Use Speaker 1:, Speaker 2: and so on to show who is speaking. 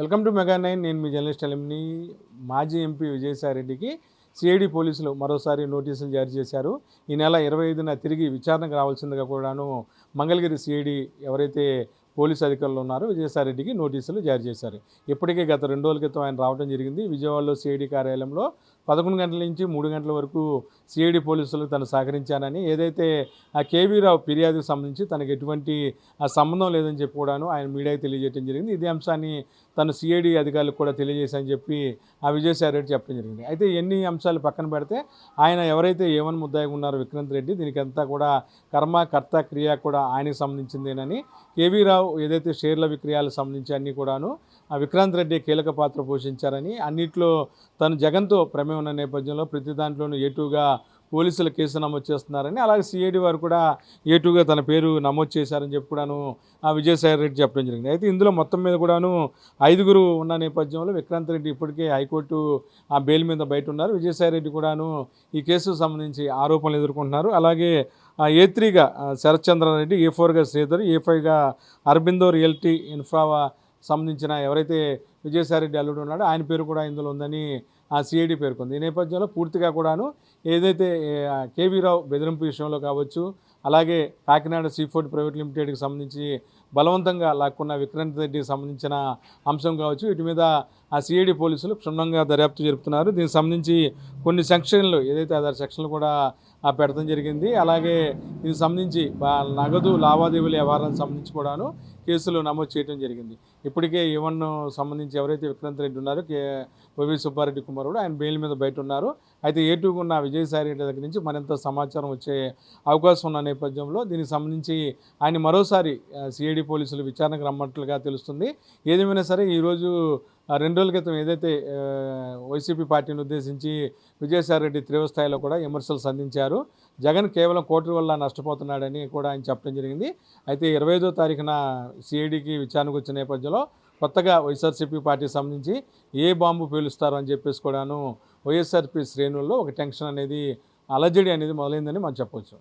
Speaker 1: Welcome to mega nine. నేను మీ journalist ఎలిమిని మాజీ MP విజయసాయిరెడ్డికి CID పోలీసులు మరోసారి నోటీసులు జారీ చేశారు. ఈ నెల ఇరవై ఐదున తిరిగి విచారణకు రావాల్సిందిగా కూడాను మంగళగిరి సిఐడి ఎవరైతే పోలీసు అధికారులు ఉన్నారు. విజయసాయిరెడ్డికి నోటీసులు జారీ చేశారు. ఇప్పటికే గత రెండు రోజుల క్రితం ఆయన రావడం జరిగింది. విజయవాడలో సిఐడి కార్యాలయంలో పదకొండు గంటల నుంచి మూడు గంటల వరకు సిఐడి పోలీసులు తను సహకరించానని ఏదైతే ఆ కేవీ రావు ఫిర్యాదుకు సంబంధించి తనకు ఎటువంటి సంబంధం లేదని చెప్పి కూడాను ఆయన మీడియాకి తెలియజేయడం జరిగింది. ఇదే అంశాన్ని తను సిఐడి అధికారులకు కూడా తెలియజేశాని చెప్పి ఆ విజయసాయి రెడ్డి చెప్పడం జరిగింది. అయితే ఎన్ని అంశాలు పక్కన పెడితే ఆయన ఎవరైతే ఏమని ముద్దాయిగా ఉన్నారో విక్రాంత్ రెడ్డి దీనికి అంతా కూడా కర్మ కర్త క్రియ కూడా ఆయనకు సంబంధించిందేనని కేవీ రావు ఏదైతే షేర్ల విక్రయాలకు సంబంధించి అన్నీ కూడాను ఆ విక్రాంత్ రెడ్డి కీలక పాత్ర పోషించారని అన్నిట్లో తను జగన్తో ప్రమేయం ఉన్న నేపథ్యంలో ప్రతి దాంట్లోనూ ఎటుగా పోలీసులు కేసు నమోదు చేస్తున్నారని అలాగే సిఐడి వారు కూడా ఏటుగా తన పేరు నమోదు చేశారని చెప్పి కూడాను ఆ విజయసాయి రెడ్డి చెప్పడం జరిగింది. అయితే ఇందులో మొత్తం మీద కూడాను ఐదుగురు ఉన్న నేపథ్యంలో విక్రాంత్ రెడ్డి ఇప్పటికే హైకోర్టు ఆ బెయిల్ మీద బయట ఉన్నారు. విజయసాయి రెడ్డి కూడాను ఈ కేసుకు సంబంధించి ఆరోపణలు ఎదుర్కొంటున్నారు. అలాగే ఏ త్రీగా శరత్చంద్రారెడ్డి ఏ ఫోర్గా శ్రీధర్ ఏ ఫైవ్గా అరబిందో రియల్టీ ఇన్ఫ్రా సంబంధించిన ఎవరైతే విజయసాయిరెడ్డి అల్లుడు ఉన్నాడు. ఆయన పేరు కూడా ఇందులో ఉందని ఆ సిఐడి పేర్కొంది. ఈ నేపథ్యంలో పూర్తిగా కూడాను ఏదైతే కేవీరావు రావు బెదిరింపు విషయంలో కావచ్చు అలాగే కాకినాడ సీ ఫుడ్ ప్రైవేట్ లిమిటెడ్కి సంబంధించి బలవంతంగా లాక్కున్న విక్రాంత్ రెడ్డికి సంబంధించిన అంశం కావచ్చు వీటి మీద ఆ సిఐడి పోలీసులు క్షుణ్ణంగా దర్యాప్తు జరుపుతున్నారు. దీనికి సంబంధించి కొన్ని సెక్షన్లు ఏదైతే అదర్ సెక్షన్లు కూడా ఆ, పెడతం జరిగింది. అలాగే దీనికి సంబంధించి నగదు లావాదేవీల వ్యవహారానికి సంబంధించి కూడాను కేసులు నమోదు చేయడం జరిగింది. ఇప్పటికే ఈవన్ సంబంధించి ఎవరైతే విక్రాంత్ రెడ్డి ఉన్నారో కే ఓవి సుబ్బారెడ్డి కుమారుడు ఆయన బెయిల్ మీద బయట ఉన్నారు. అయితే ఏటుగా ఉన్న విజయసాయి రెడ్డి దగ్గర నుంచి మరింత సమాచారం వచ్చే అవకాశం ఉన్న నేపథ్యంలో దీనికి సంబంధించి ఆయన మరోసారి సిఐడి పోలీసులు విచారణకు రమ్మట్లుగా తెలుస్తుంది. ఏదేమైనా సరే ఈరోజు రెండు రోజుల క్రితం ఏదైతే వైసీపీ పార్టీని ఉద్దేశించి విజయసాయి రెడ్డి తీవ్ర స్థాయిలో కూడా విమర్శలు సంధించారు. జగన్ కేవలం కోటి వల్ల నష్టపోతున్నాడని కూడా ఆయన చెప్పడం జరిగింది. అయితే ఇరవై ఐదో తారీఖున సిఐడికి విచారణకు వచ్చిన నేపథ్యంలో కొత్తగా వైఎస్ఆర్సీపీ పార్టీకి సంబంధించి ఏ బాంబు పేలుస్తారు అని చెప్పేసి కూడాను వైఎస్ఆర్పీ శ్రేణుల్లో ఒక టెన్షన్ అనేది అలజడి అనేది మొదలైందని మనం చెప్పవచ్చు.